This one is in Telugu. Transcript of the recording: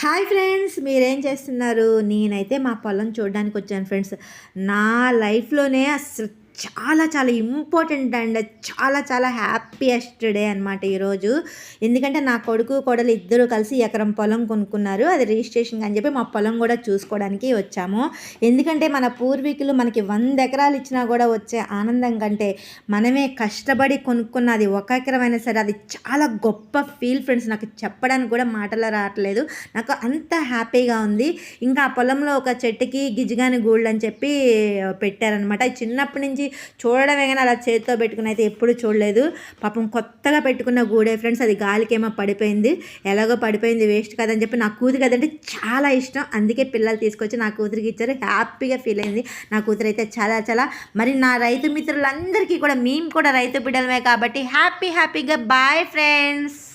హాయ్ ఫ్రెండ్స్ మీరేం చేస్తున్నారు? నేనైతే మా పొలం చూడడానికి వచ్చాను ఫ్రెండ్స్. నా లైఫ్లోనే అసలు చాలా చాలా ఇంపార్టెంట్ అండ్ చాలా చాలా హ్యాపీయెస్ట్ డే అనమాట ఈరోజు. ఎందుకంటే నా కొడుకు కోడలు ఇద్దరు కలిసి ఎకరం పొలం కొనుక్కున్నారు. అది రిజిస్ట్రేషన్ అని చెప్పి మా పొలం కూడా చూసుకోవడానికి వచ్చాము. ఎందుకంటే మన పూర్వీకులు మనకి వంద ఎకరాలు ఇచ్చినా కూడా వచ్చే ఆనందం కంటే మనమే కష్టపడి కొనుక్కున్నది ఒక ఎకరమైనా సరే అది చాలా గొప్ప ఫీల్ ఫ్రెండ్స్ నాకు చెప్పడానికి కూడా మాటలు రావట్లేదు. నాకు అంత హ్యాపీగా ఉంది. ఇంకా ఆ పొలంలో ఒక చెట్టుకి గిజిగాని గూళ్ళు అని చెప్పి పెట్టారనమాట చిన్నప్పటి నుంచి చూడడమే కానీ అలా చేతితో పెట్టుకుని అయితే ఎప్పుడు చూడలేదు. పాపం కొత్తగా పెట్టుకున్న గూడే ఫ్రెండ్స్ అది గాలికేమో పడిపోయింది. ఎలాగో పడిపోయింది వేస్ట్ కదని చెప్పి నా కూతురు కదంటే చాలా ఇష్టం. అందుకే పిల్లలు తీసుకొచ్చి నా కూతురికి ఇచ్చారు. హ్యాపీగా ఫీల్ అయింది. నా కూతురు అయితే చాలా చాలా. మరి నా రైతు మిత్రులందరికీ కూడా మేము కూడా రైతు బిడ్డలమే కాబట్టి హ్యాపీ హ్యాపీగా. Bye friends.